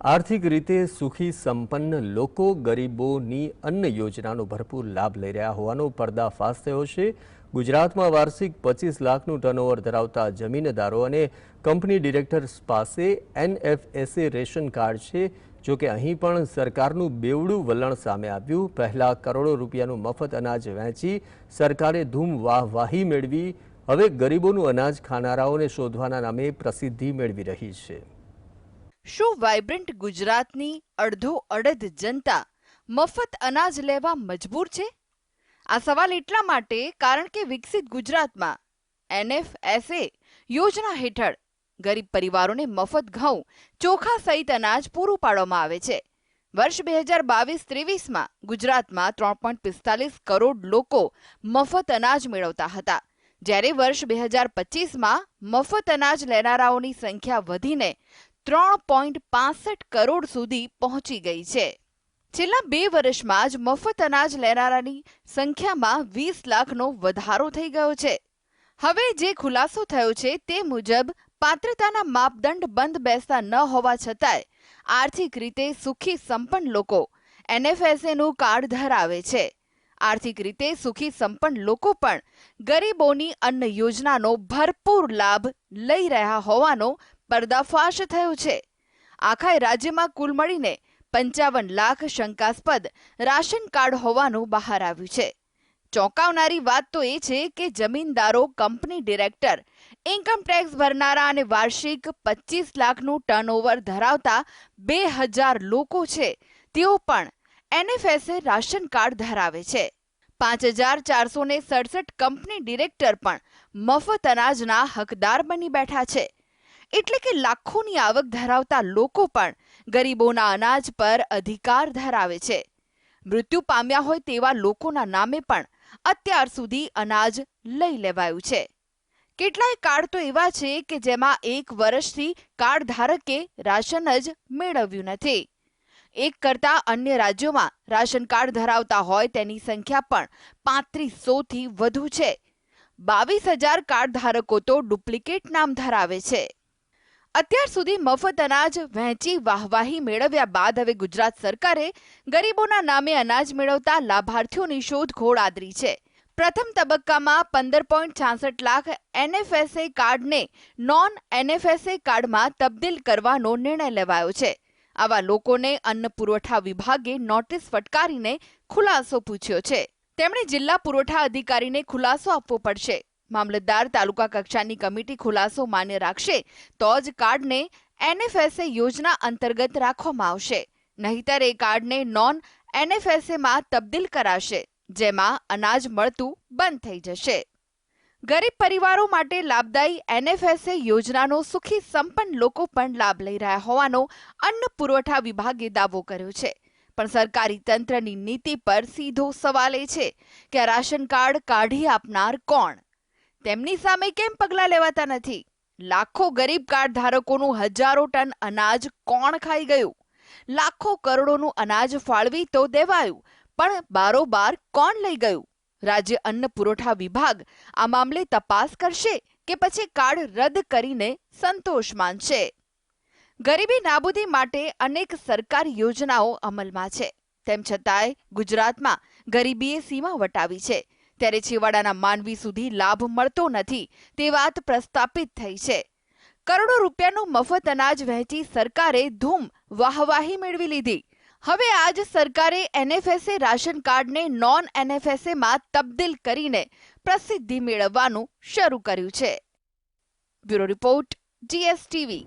આર્થિક રીતે સુખી સંપન્ન લોકો ગરીબોની અન્ન યોજનાનો ભરપૂર લાભ લઈ રહ્યા હોવાનો પર્દાફાશ થયો છે. ગુજરાતમાં વાર્ષિક પચીસ લાખનું ટર્નઓવર ધરાવતા જમીનદારો અને કંપની ડિરેક્ટર્સ પાસે એનએફએસએ રેશન કાર્ડ છે. જો કે અહીં પણ સરકારનું બેવડું વલણ સામે આવ્યું. પહેલા કરોડો રૂપિયાનું મફત અનાજ વહેંચી સરકારે ધૂમ વાહવાહી મેળવી. હવે ગરીબોનું અનાજ ખાનારાઓને શોધવાના નામે પ્રસિદ્ધિ મેળવી રહી છે. શું વાઇબ્રન્ટ ગુજરાતની અડધો અડધ જનતા મફત અનાજ લેવા મજબૂર છે? આ સવાલ એટલા માટે કારણ કે વિકસિત ગુજરાતમાં એનએફએસએ યોજના હેઠળ ગરીબ પરિવારોને મફત ઘઉં ચોખા સહિત અનાજ પૂરું પાડવામાં આવે છે. વર્ષ બે હજાર બાવીસ ત્રેવીસમાં ગુજરાતમાં ત્રણ પોઈન્ટ પિસ્તાલીસ કરોડ લોકો મફત અનાજ મેળવતા હતા. જ્યારે વર્ષ બે હજાર પચીસમાં મફત અનાજ લેનારાઓની સંખ્યા વધીને ત્રણ પોઈન્ટ પાસઠ કરોડ સુધી પહોંચી ગઈ છે. છેલ્લા બે વર્ષમાં જ મફત અનાજ લેનારાની સંખ્યામાં વીસ લાખનો વધારો થઈ ગયો છે. હવે જે ખુલાસો થયો છે તે મુજબ પાત્રતાના માપદંડ બંધ બેસતા ન હોવા છતાંય આર્થિક રીતે સુખી સંપન્ન લોકો એનએફએસએનું કાર્ડ ધરાવે છે. આર્થિક રીતે સુખી સંપન્ન લોકો પણ ગરીબોની અન્ન યોજનાનો ભરપૂર લાભ લઈ રહ્યા હોવાનો પર્દાફાશ થયો છે. આખા રાજ્યમાં કુલ મળીને પંચાવન લાખ શંકાસ્પદ રાશન કાર્ડ હોવાનું બહાર આવ્યું છે. ચોંકાવનારી વાત તો એ છે કે જમીનદારો, કંપની ડિરેક્ટર, ઇન્કમ ટેક્સ ભરનારા અને વાર્ષિક પચીસ લાખનું ટર્નઓવર ધરાવતા બે હજાર લોકો છે. તેઓ પણ એનએફએસએ રાશન કાર્ડ ધરાવે છે. પાંચ હજાર ચારસો ને સડસઠ કંપની ડિરેક્ટર પણ મફત અનાજના હકદાર બની બેઠા છે. એટલે કે લાખોની આવક ધરાવતા લોકો પણ ગરીબોના અનાજ પર અધિકાર ધરાવે છે. મૃત્યુ પામ્યા હોય તેવા લોકોના નામે પણ અત્યાર સુધી અનાજ લઈ લેવાયું છે. કેટલાય કાર્ડ તો એવા છે કે જેમાં એક વર્ષથી કાર્ડ ધારકે રાશન જ મેળવ્યું નથી. એક કરતા અન્ય રાજ્યોમાં રાશન કાર્ડ ધરાવતા હોય તેની સંખ્યા પણ પાંત્રીસોથી વધુ છે. બાવીસ હજાર કાર્ડ ધારકો તો ડુપ્લિકેટ નામ ધરાવે છે. અત્યાર સુધી મફત અનાજ, વહેંચી, વાહવાહી મેળવ્યા બાદ હવે ગુજરાત સરકારે ગરીબોના નામે અનાજ મેળવતા લાભાર્થીઓની શોધખોળ આદરી છે. પ્રથમ તબક્કામાં પંદર પોઈન્ટ છાસઠ લાખ એનએફએસએ કાર્ડને નોન એનએફએસએ કાર્ડમાં તબદીલ કરવાનો નિર્ણય લેવાયો છે. આવા લોકોને અન્ન પુરવઠા વિભાગે નોટિસ ફટકારીને ખુલાસો પૂછ્યો છે. તેમણે જિલ્લા પુરવઠા અધિકારીને ખુલાસો આપવો પડશે. મામલતદાર તાલુકા કક્ષાની કમિટી ખુલાસો માન્ય રાખશે તો જ કાર્ડને એનએફએસએ યોજના અંતર્ગત રાખવામાં આવશે. નહીતર એ કાર્ડને નોન એનએફએસએમાં તબદીલ કરાશે, જેમાં અનાજ મળતું બંધ થઈ જશે. ગરીબ પરિવારો માટે લાભદાયી એનએફએસએ યોજનાનો સુખી સંપન્ન લોકો પણ લાભ લઈ રહ્યા હોવાનો અન્ન પુરવઠા વિભાગે દાવો કર્યો છે. પણ સરકારી તંત્રની નીતિ પર સીધો સવાલ એ છે કે રાશન કાર્ડ કાઢી આપનાર કોણ? તેમની સામે કેમ પગલાં લેવાતા નથી? લાખો ગરીબ કાર્ડ ધારકોનું હજારો ટન અનાજ કોણ ખાઈ ગયું? લાખો કરોડોનું અનાજ ફાળવી તો દેવાયું, પણ બારોબાર કોણ લઈ ગયું? રાજ્ય અન્ન પુરવઠા વિભાગ આ મામલે તપાસ કરશે કે પછી કાર્ડ રદ કરીને સંતોષ માનશે. ગરીબી નાબૂદી માટે અનેક સરકારી યોજનાઓ અમલમાં છે. તેમ છતાંય ગુજરાતમાં ગરીબીએ સીમા વટાવી છે. ત્યારે છેવાડાના માનવી સુધી લાભ મળતો નથી તે વાત પ્રસ્થાપિત થઈ છે. કરોડો રૂપિયાનું મફત અનાજ વહેંચી સરકારે ધૂમ વાહવાહી મેળવી લીધી. હવે આજ સરકારે એનએફએસએ રાશન કાર્ડને નોન એનએફએસએમાં તબદીલ કરીને પ્રસિદ્ધિ મેળવવાનું શરૂ કર્યું છે. Bureau report, GSTV.